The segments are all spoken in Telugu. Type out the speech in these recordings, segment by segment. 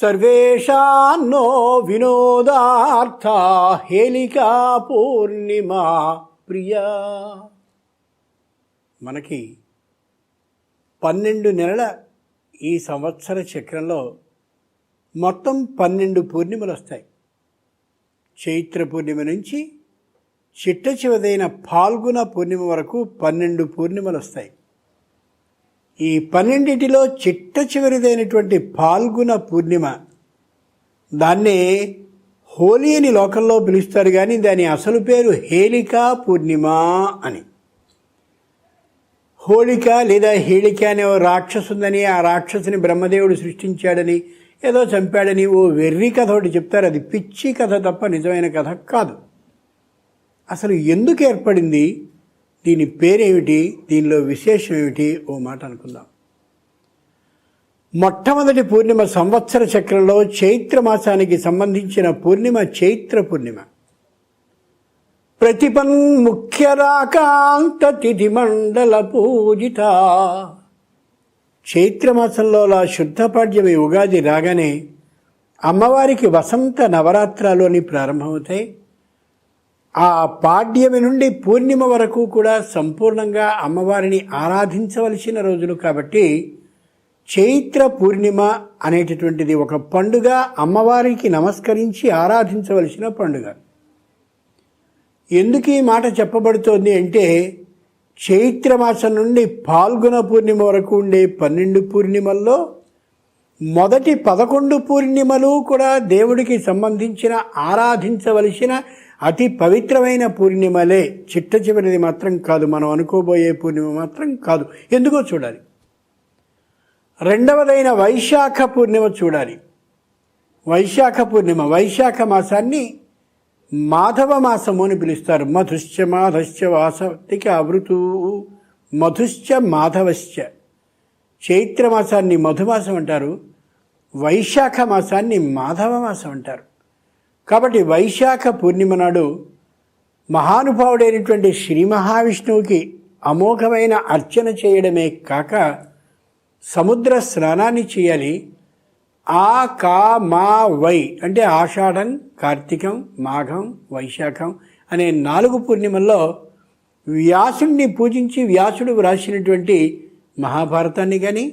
సర్వేషాన్నో వినోదార్థ హేళికా పూర్ణిమా ప్రియా. మనకి పన్నెండు నెలల ఈ సంవత్సర చక్రంలో మొత్తం పన్నెండు పూర్ణిమలు వస్తాయి చైత్ర పూర్ణిమ నుంచి చిట్ట చివదైన పాల్గొన పూర్ణిమ వరకు పన్నెండు పూర్ణిమలు వస్తాయి ఈ పన్నెండింటిలో చిట్ట చివరిదైనటువంటి పాల్గొన పూర్ణిమ. దాన్నే హోలీ అని లోకల్లో పిలుస్తారు కానీ దాని అసలు పేరు హేళికా పూర్ణిమ అని. హోళిక లేదా హేళిక అనే ఓ రాక్షసు ఉందని ఆ రాక్షసుని బ్రహ్మదేవుడు సృష్టించాడని ఏదో చంపాడని ఓ వెర్రి కథ ఒకటి చెప్తారు. అది పిచ్చి కథ తప్ప నిజమైన కథ కాదు. అసలు ఎందుకు ఏర్పడింది? దీని పేరేమిటి? దీనిలో విశేషం ఏమిటి? ఓ మాట అనుకుందాం. మొట్టమొదటి పూర్ణిమ సంవత్సర చక్రంలో చైత్ర మాసానికి సంబంధించిన పూర్ణిమ చైత్ర పూర్ణిమ. ప్రతిపన్ ముఖ్యరాకాంత తిథి మండల పూజిత. చైత్రమాసంలో శుద్ధపాడ్యమి ఉగాది రాగానే అమ్మవారికి వసంత నవరాత్రాలు అని ప్రారంభమవుతాయి. ఆ పాడ్యమి నుండి పూర్ణిమ వరకు కూడా సంపూర్ణంగా అమ్మవారిని ఆరాధించవలసిన రోజులు కాబట్టి చైత్ర పూర్ణిమ అనేటటువంటిది ఒక పండుగ అమ్మవారికి నమస్కరించి ఆరాధించవలసిన పండుగ. ఎందుకు ఈ మాట చెప్పబడుతోంది అంటే చైత్రమాసం నుండి పాల్గొన పూర్ణిమ వరకు ఉండే పన్నెండు పూర్ణిమల్లో మొదటి పదకొండు పూర్ణిమలు కూడా దేవుడికి సంబంధించిన ఆరాధించవలసిన అతి పవిత్రమైన పూర్ణిమలే చిట్ట చివరిది మాత్రం కాదు. మనం అనుకోబోయే పూర్ణిమ మాత్రం కాదు. ఎందుకో చూడాలి. రెండవదైన వైశాఖ పూర్ణిమ చూడాలి. వైశాఖ పూర్ణిమ వైశాఖ మాసాన్ని మాధవ మాసము అని పిలుస్తారు. మధుశ్చ మాధశ్చ వాసతికి అవృతు మధుశ్చ మాధవశ్చ. చైత్ర మాసాన్ని మధుమాసం అంటారు. వైశాఖ మాసాన్ని మాధవ మాసం అంటారు. కాబట్టి వైశాఖ పూర్ణిమ నాడు మహానుభావుడైనటువంటి శ్రీ మహావిష్ణువుకి అమోఘమైన అర్చన చేయడమే కాక సముద్ర స్నానాన్ని చేయాలి. ఆ కా మా వై అంటే ఆషాఢం కార్తీకం మాఘం వైశాఖం అనే నాలుగు పూర్ణిమల్లో వ్యాసుడిని పూజించి వ్యాసుడు వ్రాసినటువంటి మహాభారతాన్ని కానీ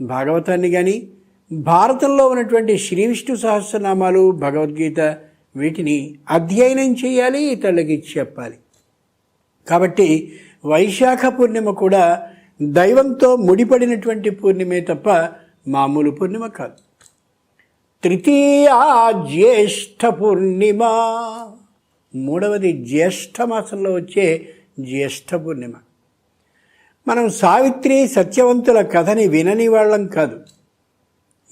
భాగవతాన్ని కానీ భారతంలో ఉన్నటువంటి శ్రీ విష్ణు సహస్రనామాలు భగవద్గీత వీటిని అధ్యయనం చేయాలి ఇతరులకి చెప్పాలి. కాబట్టి వైశాఖ పూర్ణిమ కూడా దైవంతో ముడిపడినటువంటి పూర్ణిమే తప్ప మామూలు పూర్ణిమ కాదు. తృతీయా జ్యేష్ఠ పూర్ణిమ. మూడవది జ్యేష్ఠ మాసంలో వచ్చే జ్యేష్ఠ పూర్ణిమ. మనం సావిత్రి సత్యవంతుల కథని వినని వాళ్ళం కాదు.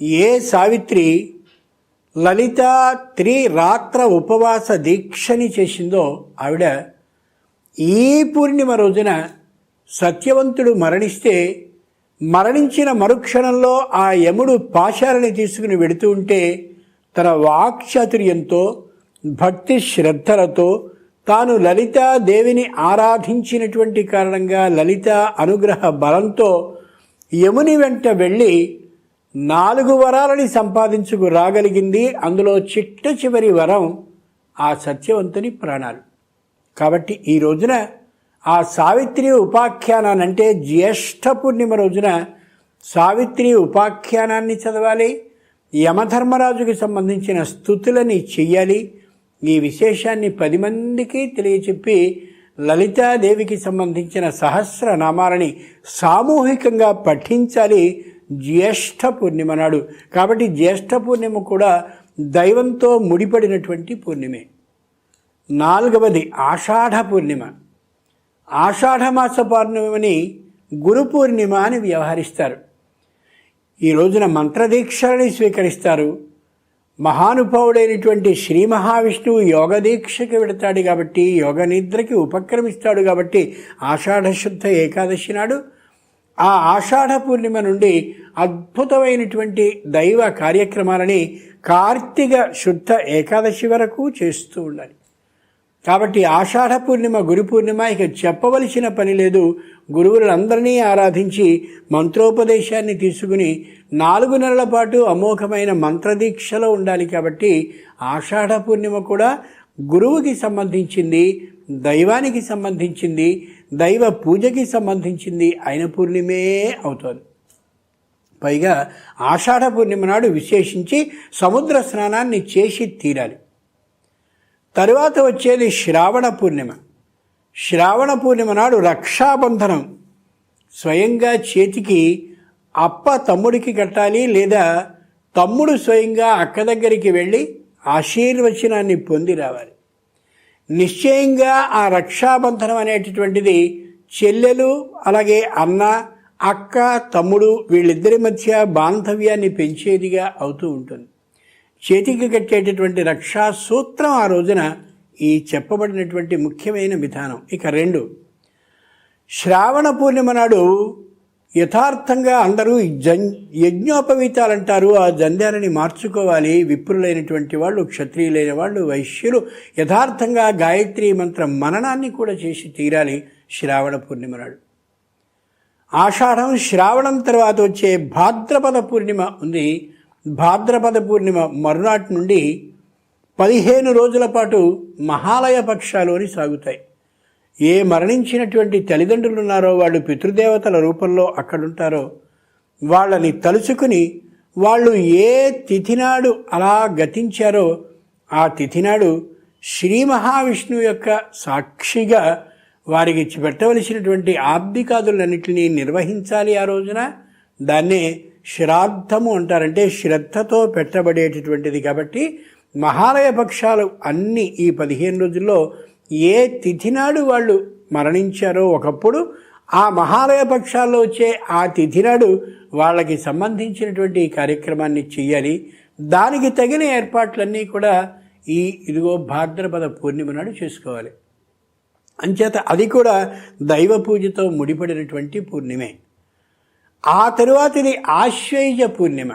ఏ సావిత్రి లలిత త్రిరాత్ర ఉపవాస దీక్షని చేసిందో ఆవిడ ఈ పూర్ణిమ రోజున సత్యవంతుడు మరణిస్తే మరణించిన మరుక్షణంలో ఆ యముడు పాశాలని తీసుకుని వెడుతూ ఉంటే తన వాక్చాతుర్యంతో భక్తి శ్రద్ధలతో తాను లలితాదేవిని ఆరాధించినటువంటి కారణంగా లలిత అనుగ్రహ బలంతో యముని వెంట వెళ్ళి నాలుగు వరాలని సంపాదించుకు రాగలిగింది. అందులో చిట్ట చివరి వరం ఆ సత్యవంతుని ప్రాణాలు. కాబట్టి ఈ రోజున ఆ సావిత్రి ఉపాఖ్యానానంటే జ్యేష్ఠ పూర్ణిమ రోజున సావిత్రి ఉపాఖ్యానాన్ని చదవాలి. యమధర్మరాజుకి సంబంధించిన స్థుతులని చెయ్యాలి. ఈ విశేషాన్ని పది మందికి తెలియచెప్పి లలితాదేవికి సంబంధించిన సహస్ర నామాలని సామూహికంగా పఠించాలి. జ్యేష్ఠ పూర్ణిమ నాడు. కాబట్టి జ్యేష్ఠ పూర్ణిమ కూడా దైవంతో ముడిపడినటువంటి పూర్ణిమే. నాలుగవది ఆషాఢ పూర్ణిమ. ఆషాఢమాస పౌర్ణిమని గురు పూర్ణిమ అని వ్యవహరిస్తారు. ఈ రోజున మంత్రదీక్షలని స్వీకరిస్తారు. మహానుభావుడైనటువంటి శ్రీ మహావిష్ణువు యోగ దీక్షకి వెడతాడు కాబట్టి యోగ నిద్రకి ఉపక్రమిస్తాడు కాబట్టి ఆషాఢశుద్ధ ఏకాదశి నాడు ఆ ఆషాఢ పూర్ణిమ నుండి అద్భుతమైనటువంటి దైవ కార్యక్రమాలని కార్తీక శుద్ధ ఏకాదశి వరకు చేస్తూ ఉండాలి. కాబట్టి ఆషాఢ పూర్ణిమ గురు పూర్ణిమ ఇక చెప్పవలసిన పని లేదు. గురువులందరినీ ఆరాధించి మంత్రోపదేశాన్ని తీసుకుని నాలుగు నెలల పాటు అమోఘమైన మంత్రదీక్షలో ఉండాలి కాబట్టి ఆషాఢ పూర్ణిమ కూడా గురువుకి సంబంధించింది దైవానికి సంబంధించింది దైవ పూజకి సంబంధించింది అయిన పూర్ణిమే అవుతుంది. పైగా ఆషాఢ పూర్ణిమ నాడు విశేషించి సముద్ర స్నానాన్ని చేసి తీరాలి. తరువాత వచ్చేది శ్రావణ పూర్ణిమ. శ్రావణ పూర్ణిమ నాడు రక్షాబంధనం. స్వయంగా చేతికి అప్ప తమ్ముడికి కట్టాలి లేదా తమ్ముడు స్వయంగా అక్క దగ్గరికి వెళ్ళి ఆశీర్వచనాన్ని పొంది రావాలి. నిశ్చయంగా ఆ రక్షాబంధనం అనేటటువంటిది చెల్లెలు అలాగే అన్న అక్క తమ్ముడు వీళ్ళిద్దరి మధ్య బాంధవ్యాన్ని పెంచేదిగా అవుతూ ఉంటుంది. చేతికి కట్టేటటువంటి రక్షా సూత్రం ఆ రోజున ఈ చెప్పబడినటువంటి ముఖ్యమైన విధానం. ఇక రెండు శ్రావణ పూర్ణిమ నాడు యథార్థంగా అందరూ జన్ యజ్ఞోపవీతాలు అంటారు ఆ జంధ్యాలని మార్చుకోవాలి. విప్రులైనటువంటి వాళ్ళు క్షత్రియులైన వాళ్ళు వైశ్యులు యథార్థంగా గాయత్రి మంత్ర మననాన్ని కూడా చేసి తీరాలి శ్రావణ పూర్ణిమ నాడు. ఆషాఢం శ్రావణం తర్వాత వచ్చే భాద్రపద పూర్ణిమ ఉంది. భాద్రపద పూర్ణిమ మరునాటి నుండి పదిహేను రోజుల పాటు మహాలయ పక్షాలోని సాగుతాయి. ఏ మరణించినటువంటి తల్లిదండ్రులు ఉన్నారో వాళ్ళు పితృదేవతల రూపంలో అక్కడుంటారో వాళ్ళని తలుచుకుని వాళ్ళు ఏ తిథినాడు అలా గతించారో ఆ తిథినాడు శ్రీ మహావిష్ణువు యొక్క సాక్షిగా వారికి పెట్టవలసినటువంటి ఆబ్దికాదులన్నింటినీ నిర్వహించాలి ఆ రోజున. దాన్నే శ్రాద్ధము అంటారంటే శ్రద్ధతో పెట్టబడేటటువంటిది కాబట్టి మహాలయ పక్షాలు అన్ని ఈ పదిహేను రోజుల్లో ఏ తిథి నాడు వాళ్ళు మరణించారో ఒకప్పుడు ఆ మహాలయ పక్షాల్లో వచ్చే ఆ తిథి నాడు వాళ్ళకి సంబంధించినటువంటి కార్యక్రమాన్ని చేయాలి దానికి తగిన ఏర్పాట్లన్నీ కూడా ఈ ఇదిగో భాద్రపద పూర్ణిమ నాడు చేసుకోవాలి. అంచేత అది కూడా దైవ పూజతో ముడిపడినటువంటి పూర్ణిమే. ఆ తరువాతిది ఆశ్వయుజ పూర్ణిమ.